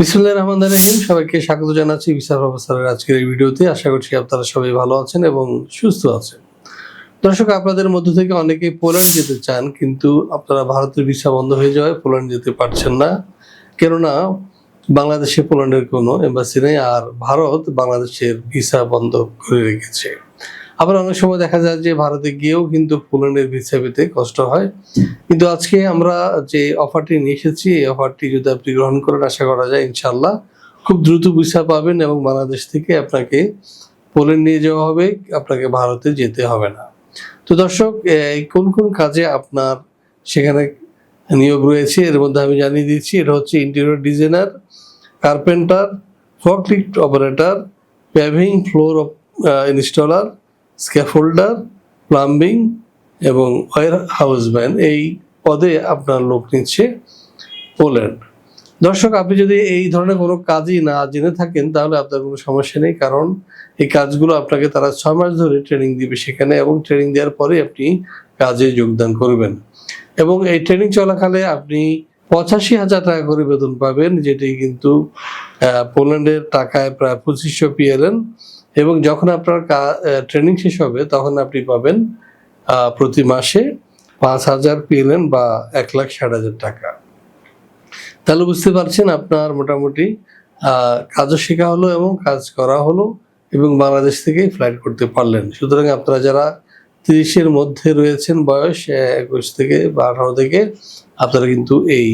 বিসমুল্লাহ রহমান রহিম। সবাইকে স্বাগত জানাচ্ছি বিচার প্রফেসরের আজকের এই ভিডিওতে। আশা করছি আপনারা সবাই ভালো আছেন এবং সুস্থ আছেন। দর্শক, আপনাদের মধ্য থেকে অনেকেই পোল্যান্ড যেতে চান, কিন্তু আপনারা ভারতের ভিসা বন্ধ হয়ে যাওয়ায় পোল্যান্ড যেতে পারছেন না। কেননা, বাংলাদেশে পোল্যান্ডের কোনো এম্বাসি নেই আর ভারত বাংলাদেশের ভিসা বন্ধ করে রেখেছে। আবার অনেক সময় দেখা যায় যে ভারতে গিয়েও কিন্তু পোল্যান্ডের ভিসা পেতে কষ্ট হয়। কিন্তু আজকে আমরা যে অফারটি নিয়ে এসেছি, এই অফারটি যদি আপনি গ্রহণ করেন, আশা করা যায় ইনশাল্লাহ খুব দ্রুত ভিসা পাবেন এবং বাংলাদেশ থেকে আপনাকে পোল্যান্ড নিয়ে যাওয়া হবে, আপনাকে ভারতে যেতে হবে না। তো দর্শক কোন কোন কাজে আপনার সেখানে নিয়োগ রয়েছে, এর মধ্যে আমি জানিয়ে দিচ্ছি, এটা হচ্ছে interior designer carpenter forklift operator paving floor installer scaffolder, plumbing এবং ওয়ার হাউসম্যান এই পদে আপনার লোক নিচ্ছে পোল্যান্ড। দর্শক, আপনি যদি এই ধরনের কোনো কাজই না জেনে থাকেন, তাহলে আপনার কোনো সমস্যা নেই, কারণ এই কাজগুলো আপনাকে তারা ছয় মাস ধরে ট্রেনিং দিবে সেখানে এবং ট্রেনিং দেওয়ার পরে আপনি কাজে যোগদান করবেন। এবং এই ট্রেনিং চলাকালে আপনি পঁচাশি হাজার টাকা করে বেতন পাবেন, যেটি কিন্তু পোল্যান্ডের টাকায় প্রায় পঁচিশশো পিএলএন। এবং যখন আপনার ট্রেনিং শেষ হবে, তখন আপনি পাবেন প্রতি মাসে পাঁচ হাজার পিএলএন বা এক লাখ ষাট হাজার টাকা। তাহলে বুঝতে পারছেন আপনার মোটামুটি কাজও শেখা হলো এবং কাজ করা হলো এবং বাংলাদেশ থেকেই ফ্লাইট করতে পারলেন। সুতরাং আপনারা যারা তিরিশের মধ্যে রয়েছেন বয়স একুশ থেকে বা আঠারো থেকে, আপনারা কিন্তু এই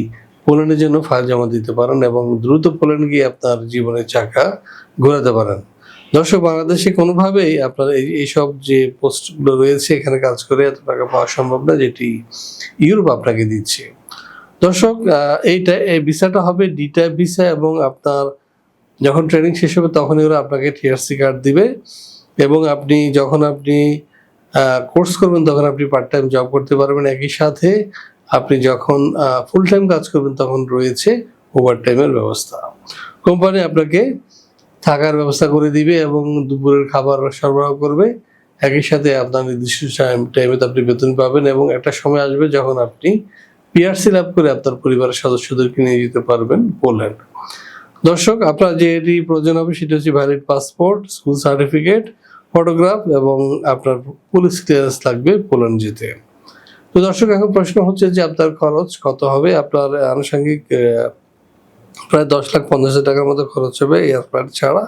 পোল্যান্ডের জন্য ফাইল জমা দিতে পারেন এবং দ্রুত পোল্যান্ড গিয়ে আপনার জীবনের চাকা ঘোরাতে পারেন। দর্শক, বাংলাদেশে কোনোভাবেই আপনার এই, এইসব যে পোস্টগুলো রয়েছে, এখানে কাজ করে এত টাকা পাওয়া সম্ভব না, যেটি ইউরোপ আপনাকে দিচ্ছে। দর্শক এইটা, এই ভিসাটা হবে ডি টাইপ ভিসা এবং আপনার যখন ট্রেনিং শেষ হবে, তখনই ওরা আপনাকে টিআরসি কার্ড দিবে এবং আপনি, যখন আপনি কোর্স করবেন, তখন আপনি পার্ট টাইম জব করতে পারবেন। একই সাথে আপনি যখন ফুল টাইম কাজ করবেন, তখন রয়েছে ওভার টাইমের ব্যবস্থা। কোম্পানি আপনাকে থাকার ব্যবস্থা করে দিবে এবং দুপুরের খাবার সরবরাহ করবে। একই সাথে আপনার নির্দিষ্ট টাইমে আপনি বেতন পাবেন এবং একটা সময় আসবে যখন আপনি পিআরসি লাভ করে আপনার পরিবারের সদস্যদেরকে নিয়ে যেতে পারবেন পোল্যান্ড দর্শক, আপনার যে এটি প্রয়োজন হবে সেটি হচ্ছে valid passport school certificate photograph এবং আপনার পুলিশ ক্লিয়ারেন্স লাগবে পোল্যান্ড যেতে। তো দর্শক, এখন প্রশ্ন হচ্ছে যে আপনার খরচ কত হবে? আপনার আনুষঙ্গিক প্রায় দশ লাখ পঞ্চাশ হাজার টাকার মতো খরচ হবে এয়ারপ্লেন ছাড়া।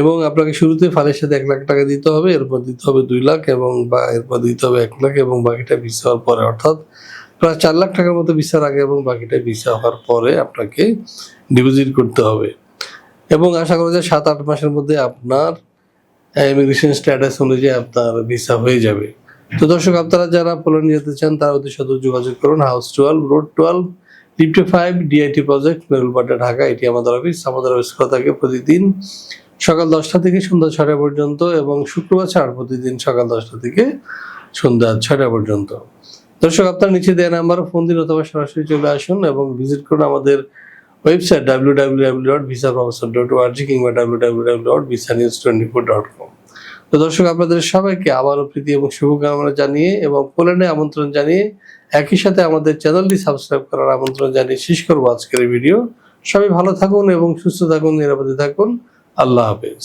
এবং আপনাকে শুরুতে ফাইলের সাথে এক লাখ টাকা দিতে হবে, এরপর দিতে হবে দুই লাখ এবং বা এরপর দিতে হবে এক লাখ এবং বাকিটা ভিসা হওয়ার পরে, অর্থাৎ প্রায় চার লাখ টাকার মতো ভিসার আগে এবং বাকিটা ভিসা হওয়ার পরে আপনাকে ডিপোজিট করতে হবে। এবং আশা করা যায় সাত আট মাসের মধ্যে আপনার ইমিগ্রেশন স্ট্যাটাস অনুযায়ী আপনার ভিসা হয়ে যাবে। তো দর্শক, আপনারা যারা পোল্যান্ড যেতে চান, তারা অতি সাথে যোগাযোগ করুন। House twelve road twelve fifty five DIT project Merul Badda Dhaka, এটি আমাদের অফিস। আমাদের অফিস খোলা থাকে প্রতিদিন সকাল দশটা থেকে সন্ধ্যা ছটা পর্যন্ত এবং শুক্রবার ছাড় প্রতিদিন সকাল দশটা থেকে সন্ধ্যা ছটা পর্যন্ত। দর্শক, আপনার নিচে দেওয়া নাম্বার ফোন দিন অথবা সরাসরি চলে আসুন এবং ভিজিট করুন আমাদের website W W W dot visa professor dot ORG কিংবা W W W dot visa news twenty four dot com তো দর্শক, আপনাদের সবাইকে আবারও প্রীতি এবং শুভকামনা জানিয়ে এবং পোল্যান্ডে আমন্ত্রণ জানিয়ে একই সাথে আমাদের চ্যানেলটি সাবস্ক্রাইব করার আমন্ত্রণ জানিয়ে শেষ করব আজকের ভিডিও। সবাই ভালো থাকুন এবং সুস্থ থাকুন, নিরাপদে থাকুন। আল্লাহ হাফেজ।